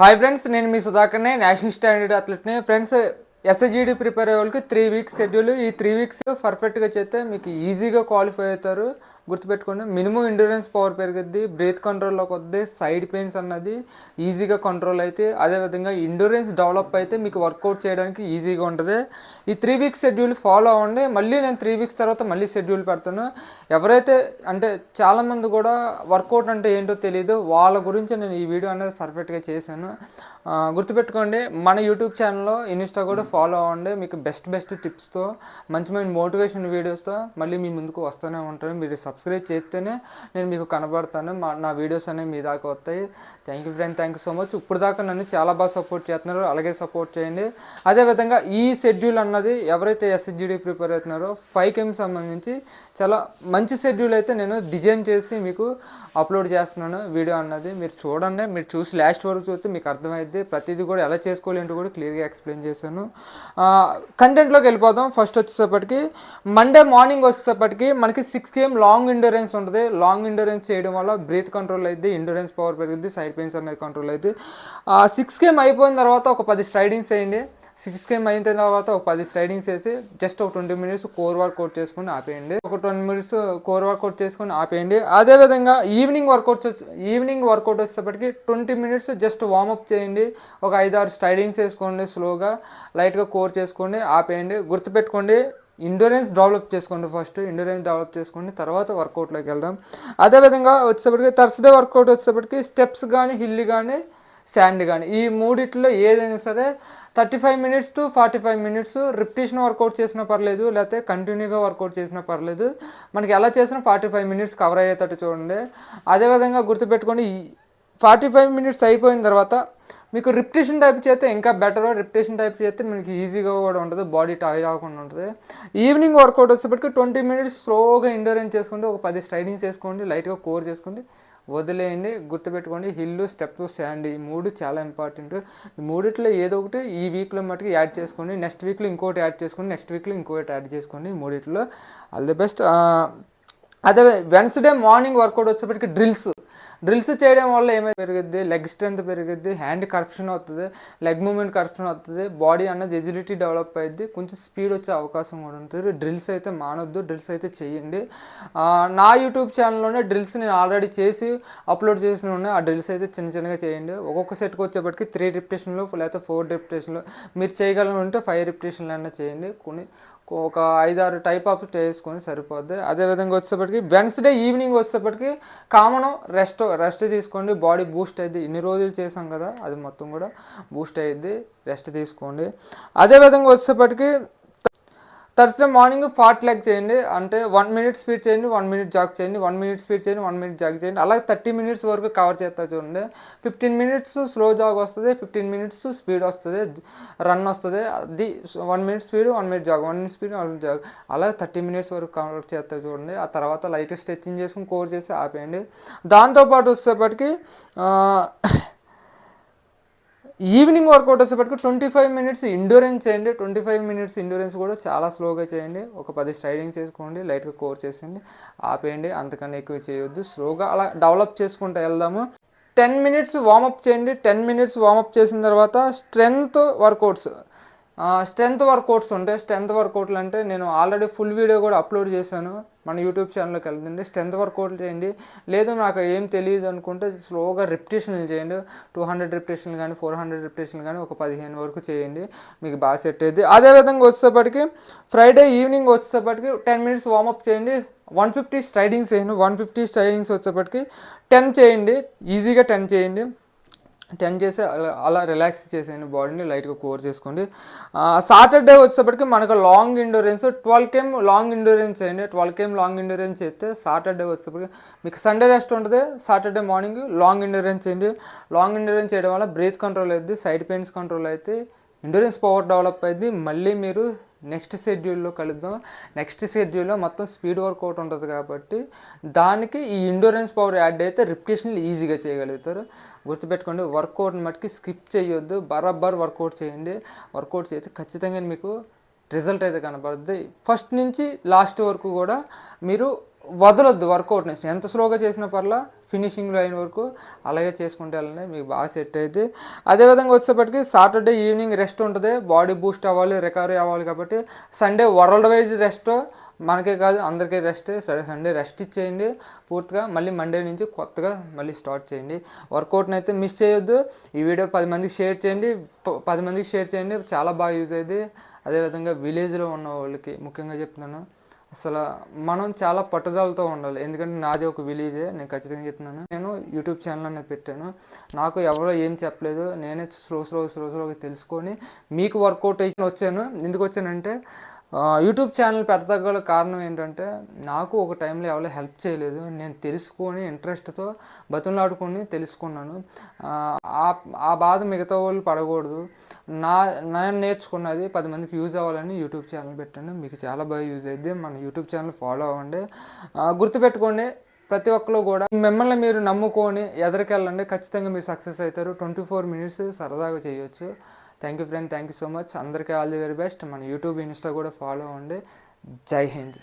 Hi friends నేను మీ సుధాకర్నే national standard అథ్లెట్ని friends S I G D prepare అయ్యే వాళ్ళకి త్రీ వీక్స్ షెడ్యూల్ ఈ త్రీ వీక్స్ పర్ఫెక్ట్గా చేస్తే మీకు ఈజీగా క్వాలిఫై అవుతారు. గుర్తుపెట్టుకోండి మినిమం ఎండ్యూరెన్స్ పవర్ పెరుగుద్ది బ్రీత్ కంట్రోల్లోకి కొద్ది సైడ్ పెయిన్స్ అన్నది ఈజీగా కంట్రోల్ అయితే అదేవిధంగా ఎండ్యూరెన్స్ డెవలప్ అయితే మీకు వర్కౌట్ చేయడానికి ఈజీగా ఉంటుంది. ఈ త్రీ వీక్స్ షెడ్యూల్ ఫాలో అవ్వండి మళ్ళీ నేను త్రీ వీక్స్ తర్వాత మళ్ళీ షెడ్యూల్ పెడతాను. ఎవరైతే అంటే చాలామంది కూడా వర్కౌట్ అంటే ఏంటో తెలియదు వాళ్ళ గురించి నేను ఈ వీడియో అనేది పర్ఫెక్ట్గా చేశాను. గుర్తుపెట్టుకోండి మన యూట్యూబ్ ఛానల్లో ఇన్స్టా కూడా ఫాలో అవ్వండి. మీకు బెస్ట్ బెస్ట్ టిప్స్తో మంచి మంచి మోటివేషన్ వీడియోస్తో మళ్ళీ మీ ముందుకు వస్తూనే ఉంటాను మీరు సబ్స్క్రైబ్ చేస్తేనే నేను మీకు కనబడతాను. మా నా వీడియోస్ అనేవి మీ దాకా వస్తాయి. Thank you friend thank you so much ఇప్పుడు దాకా నన్ను చాలా బాగా సపోర్ట్ చేస్తున్నారు. అలాగే సపోర్ట్ చేయండి. అదేవిధంగా ఈ షెడ్యూల్ అన్నది ఎవరైతే S S G D prepare అవుతున్నారో ఫైవ్ కేమ్ సంబంధించి చాలా మంచి షెడ్యూల్ అయితే నేను డిజైన్ చేసి మీకు అప్లోడ్ చేస్తున్నాను. వీడియో అన్నది మీరు చూడండి. మీరు చూసి లాస్ట్ వరకు చూస్తే మీకు అయితే ప్రతిదీ కూడా ఎలా చేసుకోవాలి ఏంటో కూడా క్లియర్గా ఎక్స్ప్లెయిన్ చేశాను. కంటెంట్లోకి వెళ్ళిపోదాం. ఫస్ట్ వచ్చేసప్పటికి మండే మార్నింగ్ వచ్చేసప్పటికి మనకి సిక్స్ కేఎం లాంగ్ ఇండూరెన్స్ ఉంటుంది. లాంగ్ ఇండూరెన్స్ చేయడం వల్ల బ్రీత్ కంట్రోల్ అయితే ఇండోరెన్స్ పవర్ పెరుగుద్ది సైడ్ పెయిన్స్ అనేది కంట్రోల్ అవుతుంది సిక్స్ కేఎం అయిపోయిన తర్వాత ఒక పది స్ట్రైడింగ్స్ వేయండి సిక్స్ కేమ్ అయిన తర్వాత ఒక పది స్లైడింగ్స్ వేసి జస్ట్ ఒక ట్వంటీ మినిట్స్ కోర్ వర్కౌట్ చేసుకుని ఆపేయండి. ఒక ట్వంటీ మినిట్స్ కోర్ వర్కౌట్ చేసుకుని ఆపేయండి. అదేవిధంగా ఈవినింగ్ వర్కౌట్ ఈవినింగ్ వర్కౌట్ వచ్చేటప్పటికి ట్వంటీ మినిట్స్ జస్ట్ వార్మప్ చేయండి. ఒక ఐదు ఆరు స్లైడింగ్స్ వేసుకోండి స్లోగా లైట్గా కోర్ చేసుకోండి ఆపేయండి. గుర్తుపెట్టుకోండి ఇండోరెన్స్ డెవలప్ చేసుకోండి ఫస్ట్ ఇండోరెన్స్ డెవలప్ చేసుకోండి తర్వాత వర్కౌట్లోకి వెళ్దాం. అదేవిధంగా వచ్చేటప్పటికి థర్స్డే వర్కౌట్ వచ్చేటప్పటికి స్టెప్స్ కానీ హిల్ కానీ శాండ్ కానీ ఈ మూడిట్లో ఏదైనా సరే thirty five minutes to forty five minutes repetition workout చేసినా పర్లేదు లేకపోతే కంటిన్యూగా వర్కౌట్ చేసినా పర్లేదు. మనకి ఎలా చేసినా ఫార్టీ ఫైవ్ మినిట్స్ కవర్ అయ్యేటట్టు చూడండి. అదేవిధంగా గుర్తుపెట్టుకోండి ఫార్టీ ఫైవ్ మినిట్స్ అయిపోయిన తర్వాత మీకు రిపిటేషన్ టైప్ చేస్తే ఇంకా బెటర్. రిప్టేషన్ టైప్ చేస్తే మీకు ఈజీగా కూడా ఉంటుంది బాడీ టైర్ అవ్వకుండా ఉంటుంది. ఈవినింగ్ వర్కౌట్ వచ్చేప్పటికి ట్వంటీ మినిట్స్ స్లోగా ఇండోరెన్స్ చేసుకోండి ఒక పది స్ట్రైడింగ్స్ చేసుకోండి లైట్గా కోర్ చేసుకోండి. వదిలేయండి గుర్తుపెట్టుకోండి హిల్ స్టెప్ స్టాండ్ ఈ మూడు చాలా ఇంపార్టెంట్. ఈ మూడిట్లో ఏదో ఒకటి ఈ వీక్లో మటుకు యాడ్ చేసుకోండి నెక్స్ట్ వీక్లో ఇంకోటి యాడ్ చేసుకోండి నెక్స్ట్ వీక్లో ఇంకోటి యాడ్ చేసుకోండి ఈ మూడిట్లో. All the best. అదే వెన్స్డే మార్నింగ్ వర్కౌట్ వచ్చేప్పటికి డ్రిల్స్. డ్రిల్స్ చేయడం వల్ల ఏమైతే పెరుగుద్ది లెగ్ స్ట్రెంత్ పెరుగుద్ది హ్యాండ్ కరప్షన్ అవుతుంది లెగ్ మూమెంట్ కరప్షన్ అవుతుంది బాడీ అన్నది ఎజిలిటీ డెవలప్ అయ్యింది కొంచెం స్పీడ్ వచ్చే అవకాశం కూడా ఉంటుంది. డ్రిల్స్ అయితే మానొద్దు డ్రిల్స్ అయితే చేయండి. నా యూట్యూబ్ ఛానల్లోనే డ్రిల్స్ నేను ఆల్రెడీ చేసి అప్లోడ్ చేసిన ఉన్నాయి. ఆ డ్రిల్స్ అయితే చిన్న చిన్నగా చేయండి. ఒక్కొక్క సెట్కి వచ్చేప్పటికి త్రీ రిపిటేషన్లు లేకపోతే ఫోర్ రిపిటేషన్లు మీరు చేయగలను ఉంటే ఫైవ్ రిప్టేషన్లు అయినా చేయండి. కొన్ని ఒక ఐదారు టైప్ ఆఫ్ చేసుకొని సరిపోద్ది. అదేవిధంగా వచ్చేప్పటికి వెన్స్డే ఈవినింగ్ వచ్చేప్పటికి కామన్ రెస్ట్ రెస్ట్ తీసుకోండి. బాడీ బూస్ట్ అయ్యింది ఇన్ని రోజులు చేసాం కదా అది మొత్తం కూడా బూస్ట్ అయ్యిద్ది రెస్ట్ తీసుకోండి. అదేవిధంగా వచ్చేప్పటికి థర్స్డే మార్నింగ్ ఫార్ట్ లెగ్ చేయండి. అంటే వన్ మినిట్ స్పీడ్ చేయండి వన్ మినిట్ జాగ్ చేయండి వన్ మినిట్ స్పీడ్ చేయండి వన్ మినిట్ జాగ్ చేయండి. అలాగే థర్టీ మినిట్స్ వరకు కవర్ చేస్తా చూడండి. ఫిఫ్టీన్ మినిట్స్ స్లో జాగ్ వస్తుంది ఫిఫ్టీన్ మినిట్స్ స్పీడ్ వస్తుంది రన్ వస్తుంది. అది one minute speed one minute jog one minute speed one minute jog అలాగే థర్టీ మినిట్స్ వరకు కవర్ చేస్తా చూడండి. ఆ తర్వాత లైట్ స్ట్రెచ్చింగ్ చేసుకుని కోర్ చేసి ఆపేయండి. దాంతోపాటు వచ్చేప్పటికి ఈవినింగ్ వర్కౌట్ వచ్చేపటికి ట్వంటీ ఫైవ్ మినిట్స్ ఇండూరెన్స్ చేయండి. ట్వంటీ ఫైవ్ మినిట్స్ ఇండోరెన్స్ కూడా చాలా స్లోగా చేయండి. ఒక పది స్ట్రైడింగ్ చేసుకోండి లైట్గా కోర్ చేసేయండి ఆపేయండి అంతకన్నా ఎక్కువ చేయొద్దు. స్లోగా అలా డెవలప్ చేసుకుంటూ వెళ్దాము. టెన్ మినిట్స్ వార్మప్ చేయండి. టెన్ మినిట్స్ వార్మప్ చేసిన తర్వాత స్ట్రెంగ్త్ వర్కౌట్స్ స్ట్రెంత్ వర్కౌట్స్ ఉంటాయి. స్ట్రెంత్ వర్కౌట్లు అంటే నేను ఆల్రెడీ ఫుల్ వీడియో కూడా అప్లోడ్ చేశాను. మన యూట్యూబ్ ఛానల్కి వెళ్తుంది స్ట్రెంత్ వర్కౌట్ చేయండి. లేదు నాకు ఏం తెలియదు అనుకుంటే స్లోగా రిప్టేషన్లు చేయండి. టూ హండ్రెడ్ రిప్టేషన్లు కానీ ఫోర్ హండ్రెడ్ రిప్టేషన్లు కానీ ఒక పదిహేను వరకు చేయండి. మీకు బాగా సెట్ అయ్యింది అదేవిధంగా వచ్చేటప్పటికి ఫ్రైడే ఈవినింగ్ వచ్చేటప్పటికి టెన్ మినిట్స్ వార్మప్ చేయండి. వన్ ఫిఫ్టీ స్ట్రైడింగ్స్ చేయండి వన్ ఫిఫ్టీ స్ట్రైడింగ్స్ వచ్చేప్పటికి టెన్ చేయండి. ఈజీగా టెన్ చేయండి. టెన్ చేసి అలా రిలాక్స్ చేసేయండి బాడీని లైట్గా కోర్ చేసుకోండి. సాటర్డే వచ్చేటప్పటికి మనకు long endurance twelve km long endurance చేయండి ట్వెల్వ్ కేమ్ లాంగ్ ఇండోరెన్స్ చేస్తే సాటర్డే వచ్చేటప్పటికి మీకు సండే రెస్ట్ ఉంటుంది సాటర్డే మార్నింగ్ లాంగ్ ఇండోరెన్స్ చేయండి లాంగ్ ఇండోరెన్స్ చేయడం వల్ల బ్రీత్ కంట్రోల్ అవుతుంది సైడ్ పెయిన్స్ కంట్రోల్ అయితే ఇండోరెన్స్ పవర్ డెవలప్ అయింది మళ్ళీ మీరు నెక్స్ట్ షెడ్యూల్లో కలుద్దాం. నెక్స్ట్ షెడ్యూల్లో మొత్తం స్పీడ్ వర్కౌట్ ఉంటుంది కాబట్టి దానికి ఈ ఇండోరెన్స్ పవర్ యాడ్ అయితే రిపిటేషన్లు ఈజీగా చేయగలుగుతారు. గుర్తుపెట్టుకోండి వర్కౌట్ని మటుకి స్కిప్ చేయొద్దు బరాబర్ వర్కౌట్ చేయండి. వర్కౌట్ చేస్తే ఖచ్చితంగా మీకు రిజల్ట్ అయితే కనబడుద్ది. ఫస్ట్ నుంచి లాస్ట్ వరకు కూడా మీరు వదలొద్దు వర్కౌట్ని ఎంత స్లోగా చేసిన పర్లా ఫినిషింగ్ లైన్ వరకు అలాగే చేసుకుంటే వెళ్ళండి మీకు బాగా సెట్ అయితే. అదేవిధంగా వచ్చేప్పటికి సాటర్డే ఈవినింగ్ రెస్ట్ ఉంటుంది. బాడీ బూస్ట్ అవ్వాలి రికవరీ అవ్వాలి కాబట్టి సండే వరల్డ్ వైజ్ రెస్ట్ మనకే కాదు అందరికీ రెస్ట్. సరే సండే రెస్ట్ ఇచ్చేయండి పూర్తిగా. మళ్ళీ మండే నుంచి కొత్తగా మళ్ళీ స్టార్ట్ చేయండి. వర్కౌట్ని అయితే మిస్ చేయొద్దు. ఈ వీడియో పది మందికి షేర్ చేయండి. పది మందికి షేర్ చేయండి. చాలా బాగా యూజ్ అయ్యింది. అదేవిధంగా విలేజ్లో ఉన్న వాళ్ళకి ముఖ్యంగా చెప్తున్నాను. అసలు మనం చాలా పట్టుదలతో ఉండాలి. ఎందుకంటే నాది ఒక విలేజే నేను ఖచ్చితంగా చెప్తున్నాను. నేను యూట్యూబ్ ఛానల్ అనేది పెట్టాను. నాకు ఎవరో ఏం చెప్పలేదు. నేనే స్లో స్లో స్లో స్లోగా తెలుసుకొని మీకు వర్కౌట్ అయ్యి వచ్చాను. ఎందుకు వచ్చానంటే యూట్యూబ్ ఛానల్ పెట్టగల కారణం ఏంటంటే నాకు ఒక టైంలో ఎవరో హెల్ప్ చేయలేదు. నేను తెలుసుకొని ఇంట్రెస్ట్తో బతులాడుకొని తెలుసుకున్నాను. ఆ, ఆ- బాధ మిగతా వాళ్ళు పడకూడదు. నా నేను నేర్చుకున్నది పది మందికి యూజ్ అవ్వాలని యూట్యూబ్ ఛానల్ పెట్టాను. మీకు చాలా బాగా యూజ్ అయ్యింది మన యూట్యూబ్ ఛానల్ ఫాలో అవ్వండి. గుర్తుపెట్టుకోండి ప్రతి ఒక్కరు కూడా మిమ్మల్ని మీరు నమ్ముకొని ఎదరికెళ్ళండి. ఖచ్చితంగా మీరు సక్సెస్ అవుతారు. ట్వంటీ ఫోర్ మినిట్స్ సరదాగా చేయొచ్చు. Thank you friend thank you so much అందరికీ ఆల్ ది వెరీ బెస్ట్. మన యూట్యూబ్ ఇన్స్టా కూడా ఫాలో అవ్వండి. జై హింద్.